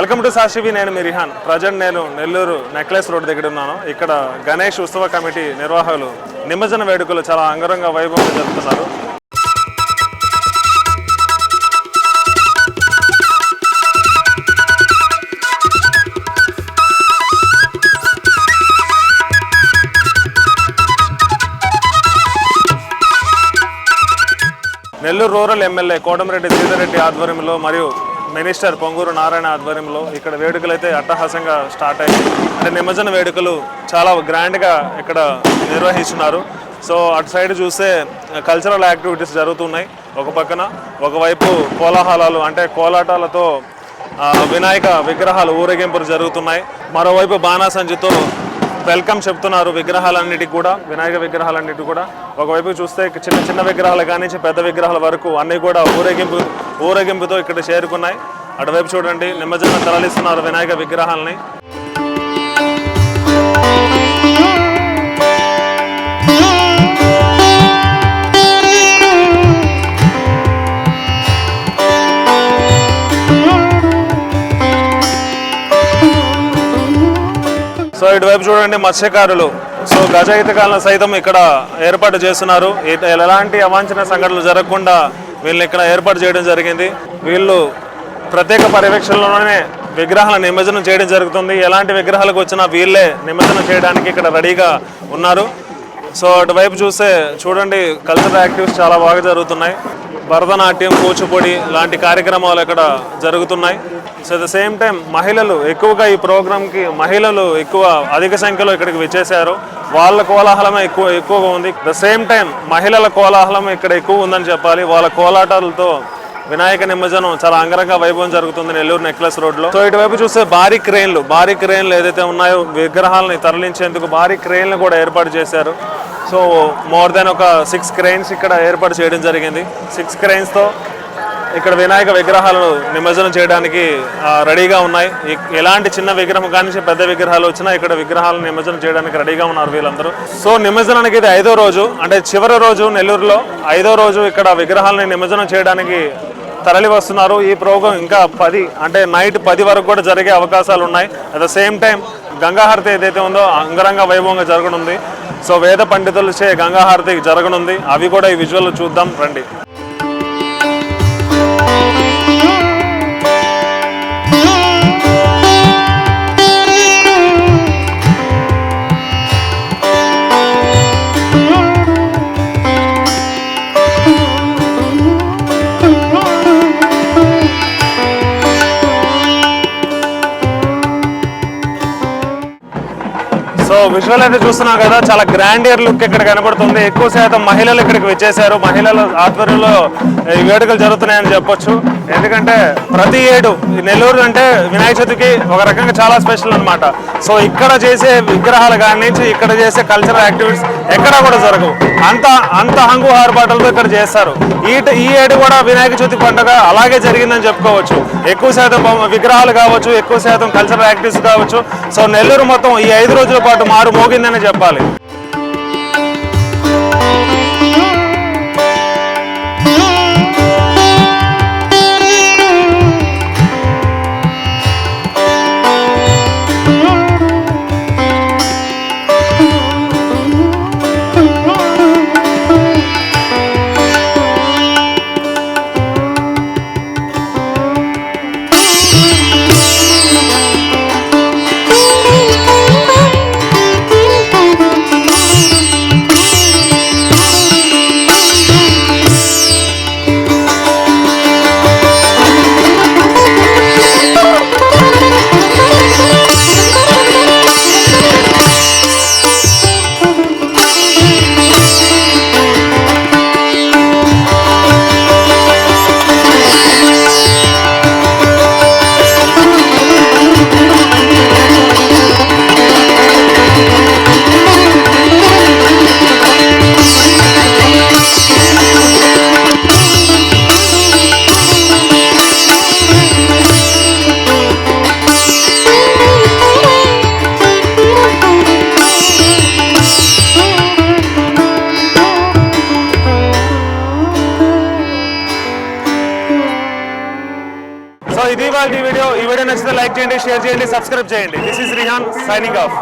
Welcome to సాషివి నేను మీ Rehan. Present నేను Nellore necklace road దగ్గర ఉన్నాను. ఇక్కడ గణేష్ ఉత్సవ కమిటీ నిర్వాహకులు నిమజ్జన వేడుకలు చాలా అంగరంగ వైభవంగా జరుపుతున్నారు. నెల్లూరు రూరల్ ఎమ్మెల్యే కోటమిరెడ్డి సీతారెడ్డి ఆధ్వర్యంలో మరియు మినిస్టర్ పొంగూరు నారాయణ ఆధ్వర్యంలో ఇక్కడ వేడుకలు అయితే అట్టహాసంగా స్టార్ట్ అయ్యాయి. అంటే నిమజ్జన వేడుకలు చాలా గ్రాండ్గా ఇక్కడ నిర్వహిస్తున్నారు. సో అటు సైడ్ చూస్తే కల్చరల్ యాక్టివిటీస్ జరుగుతున్నాయి. ఒక పక్కన ఒకవైపు కోలాహలాలు అంటే కోలాటాలతో వినాయక విగ్రహాలు ఊరేగింపులు జరుగుతున్నాయి. మరోవైపు బాణాసంచితో వెల్కమ్ చెప్తున్నారు విగ్రహాలన్నిటికి కూడా వినాయక విగ్రహాలన్నిటికి కూడా. ఒకవైపు చూస్తే చిన్న చిన్న విగ్రహాలు కానీ పెద్ద విగ్రహాల వరకు అన్నీ కూడా ఊరేగింపు ఊరేగింపుతో ఇక్కడ చేరుకున్నాయి. అటువైపు చూడండి నిమజ్జనం తరలిస్తున్నారు వినాయక విగ్రహాలని. సో ఇటువైపు చూడండి మత్స్యకారులు. సో గజ ఈతకాలను సైతం ఇక్కడ ఏర్పాటు చేస్తున్నారు. ఎలాంటి అవాంఛన సంఘటనలు జరగకుండా వీళ్ళని ఇక్కడ ఏర్పాటు చేయడం జరిగింది. వీళ్ళు ప్రత్యేక పర్యవేక్షణలోనే విగ్రహాల నిమజ్జనం చేయడం జరుగుతుంది. ఎలాంటి విగ్రహాలకు వచ్చినా వీళ్ళే నిమజ్జనం చేయడానికి ఇక్కడ రెడీగా ఉన్నారు. సో అటువైపు చూస్తే చూడండి కల్చరల్ యాక్టివిటీస్ చాలా బాగా జరుగుతున్నాయి. భరతనాట్యం కూచిపూడి లాంటి కార్యక్రమాలు ఇక్కడ జరుగుతున్నాయి. సో ద సేమ్ టైం మహిళలు ఎక్కువగా ఈ ప్రోగ్రామ్కి మహిళలు ఎక్కువ అధిక సంఖ్యలో ఇక్కడికి వచ్చేసారు వాళ్ళ కోలాహలమే ఎక్కువ ఎక్కువగా ఉంది. ద సేమ్ టైం మహిళల కోలాహలం ఇక్కడ ఎక్కువ ఉందని చెప్పాలి. వాళ్ళ కోలాటాలతో వినాయక నిమజ్జనం చాలా అంగరంగ వైభవం జరుగుతుంది నెల్లూరు నెక్లెస్ రోడ్లో. సో ఇటువైపు చూస్తే భారీ క్రెయిన్లు భారీ క్రెయిన్లు ఏదైతే ఉన్నాయో విగ్రహాలని తరలించేందుకు భారీ క్రెయిన్లు కూడా ఏర్పాటు చేశారు. సో మోర్ దెన్ ఒక సిక్స్ క్రెయిన్స్ ఇక్కడ ఏర్పాటు చేయడం జరిగింది. సిక్స్ క్రైన్స్తో ఇక్కడ వినాయక విగ్రహాలను నిమజ్జనం చేయడానికి రెడీగా ఉన్నాయి. ఎలాంటి చిన్న విగ్రహం కానీ పెద్ద విగ్రహాలు వచ్చినా ఇక్కడ విగ్రహాలను నిమజ్జనం చేయడానికి రెడీగా ఉన్నారు వీళ్ళందరూ. సో నిమజ్జనానికి ఇది ఐదో రోజు అంటే చివరి రోజు నెల్లూరులో ఐదో రోజు ఇక్కడ విగ్రహాలని నిమజ్జనం చేయడానికి తరలి వస్తున్నారు. ఈ ప్రోగ్రాం ఇంకా పది అంటే నైట్ పది వరకు కూడా జరిగే అవకాశాలు ఉన్నాయి. అట్ ద సేమ్ టైం గంగాహారతి ఏదైతే ఉందో అంగరంగ వైభవంగా జరగనుంది. సో వేద పండితులు చే గంగాహారతి జరగనుంది. అవి కూడా ఈ విజువల్ చూద్దాం రండి. విజువల్ అయితే చూస్తున్నాం కదా చాలా గ్రాండియర్ లుక్ ఇక్కడ కనబడుతుంది. ఎక్కువ శాతం మహిళలు ఇక్కడికి వచ్చేసారు. మహిళల ఆధ్వర్యంలో ఈ వేడుకలు జరుగుతున్నాయని చెప్పొచ్చు. ఎందుకంటే ప్రతి ఏడు నెల్లూరు అంటే వినాయక చవితికి ఒక రకంగా చాలా స్పెషల్ అన్నమాట. సో ఇక్కడ చేసే విగ్రహాలు కాడి నుంచి ఇక్కడ చేసే కల్చరల్ యాక్టివిటీస్ ఎక్కడా కూడా జరగవు. అంత అంత హంగు ఆర్భాటలతో ఇక్కడ చేస్తారు. ఈ ఈ ఏడు కూడా వినాయక చవితి పండుగ అలాగే జరిగిందని చెప్పుకోవచ్చు. ఎక్కువ శాతం విగ్రహాలు కావచ్చు ఎక్కువ శాతం కల్చరల్ యాక్టివిటీస్ కావచ్చు. సో నెల్లూరు మొత్తం ఈ ఐదు రోజుల పాటు మారు మోగిందనే చెప్పాలి. ఇవాళ వీడియో ఈ వీడియో నచ్చితే లైక్ చేయండి షేర్ చేయండి సబ్స్క్రైబ్ చేయండి. This is Rihan signing off